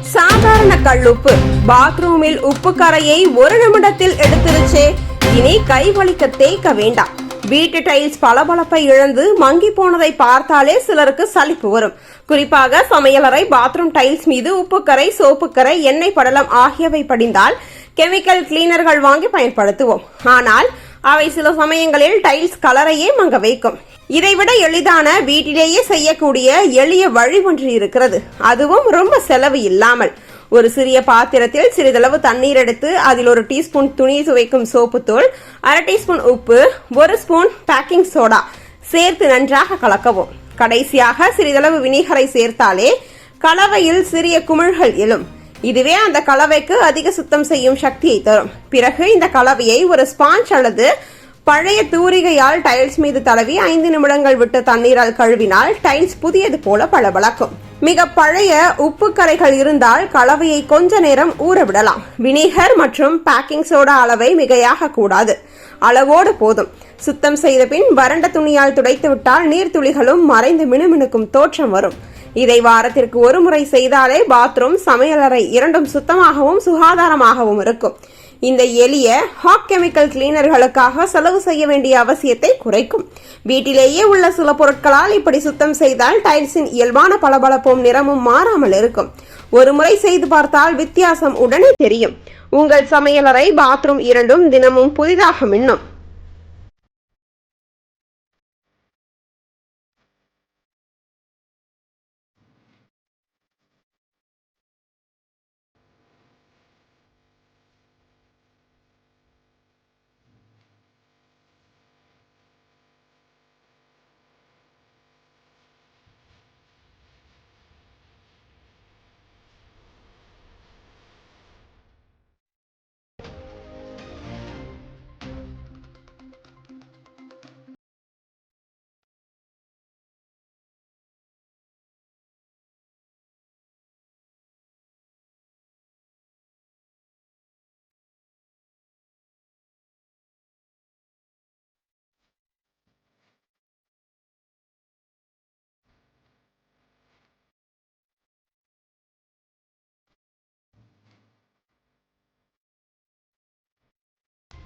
சாதாரண கல்லுப்பு. பாத்ரூமில் உப்பு கரையை ஒரு நிமிடத்தில் எடுத்துருச்சே. இனி கை வலிக்க தேய்க்க வேண்டாம். வீட்டு டைல்ஸ் பளபளப்பை இழந்து மங்கி போனதை பார்த்தாலே சிலருக்கு சலிப்பு வரும். குறிப்பாக சமையலறை பாத்ரூம் டைல்ஸ் மீது உப்புக்கரை சோப்புக்கரை எண்ணெய் படலம் ஆகியவை படிந்தால் கெமிக்கல் கிளீனர்கள் வாங்கி பயன்படுத்துவோம். ஆனால் அவை சில சமயங்களில் டைல்ஸ் கலரையே மங்க வைக்கும். இதைவிட எளிதான வீட்டிலேயே செய்யக்கூடிய எளிய வழி ஒன்று இருக்கிறது. அதுவும் ரொம்ப செலவு இல்லாமல். ஒரு சிறிய பாத்திரத்தில் சிறிதளவு தண்ணீர் எடுத்து அதில் ஒரு டீஸ்பூன் துணி துவைக்கும் சோப்புத்தூள் அரை டீஸ்பூன் உப்பு ஒரு ஸ்பூன் பேக்கிங் சோடா சேர்த்து நன்றாக கலக்கவும். கடைசியாக சிறிதளவு வினிகரை சேர்த்தாலே கலவையில் சிறிய குமிழ்கள் எழும். இதுவே அந்த கலவைக்கு அதிக சுத்தம் செய்யும் சக்தியை தரும். பிறகு இந்த கலவையை ஒரு ஸ்பாஞ்ச் அல்லது பழைய தூரிகையால் டைல்ஸ் மீது தடவி ஐந்து நிமிடங்கள் விட்டு தண்ணீரால் கழுவினால் டைல்ஸ் புதியது போல பளபளக்கும். மிக பழைய உப்பு கரைகள் இருந்தால் கலவையை கொஞ்ச நேரம் ஊற விடலாம். வினிகர் மற்றும் பேக்கிங் சோடா அளவை மிகையாக கூடாது. அளவோடு போதும். சுத்தம் செய்த பின் வறண்ட துணியால் துடைத்து விட்டால் நீர்த்துளிகளும் மறைந்து மினுமினுக்கும் தோற்றம் வரும். இதை வாரத்திற்கு ஒரு முறை செய்தாலே பாத்ரூம் சமையலறை இரண்டும் சுத்தமாகவும் சுகாதாரமாகவும் இருக்கும். இந்த எளிய ஹாக் கெமிக்கல் கிளீனர்களுக்காக செலவு செய்ய வேண்டிய அவசியத்தை குறைக்கும். வீட்டிலேயே உள்ள சில பொருட்களால் இப்படி சுத்தம் செய்தால் டைல்ஸின் இயல்பான பளபளப்பும் நிறமும் மாறாமல் இருக்கும். ஒரு முறை செய்து பார்த்தால் வித்தியாசம் உடனே தெரியும். உங்கள் சமையலறை பாத்ரூம் இரண்டும் தினமும் புதிதாக மின்னும்.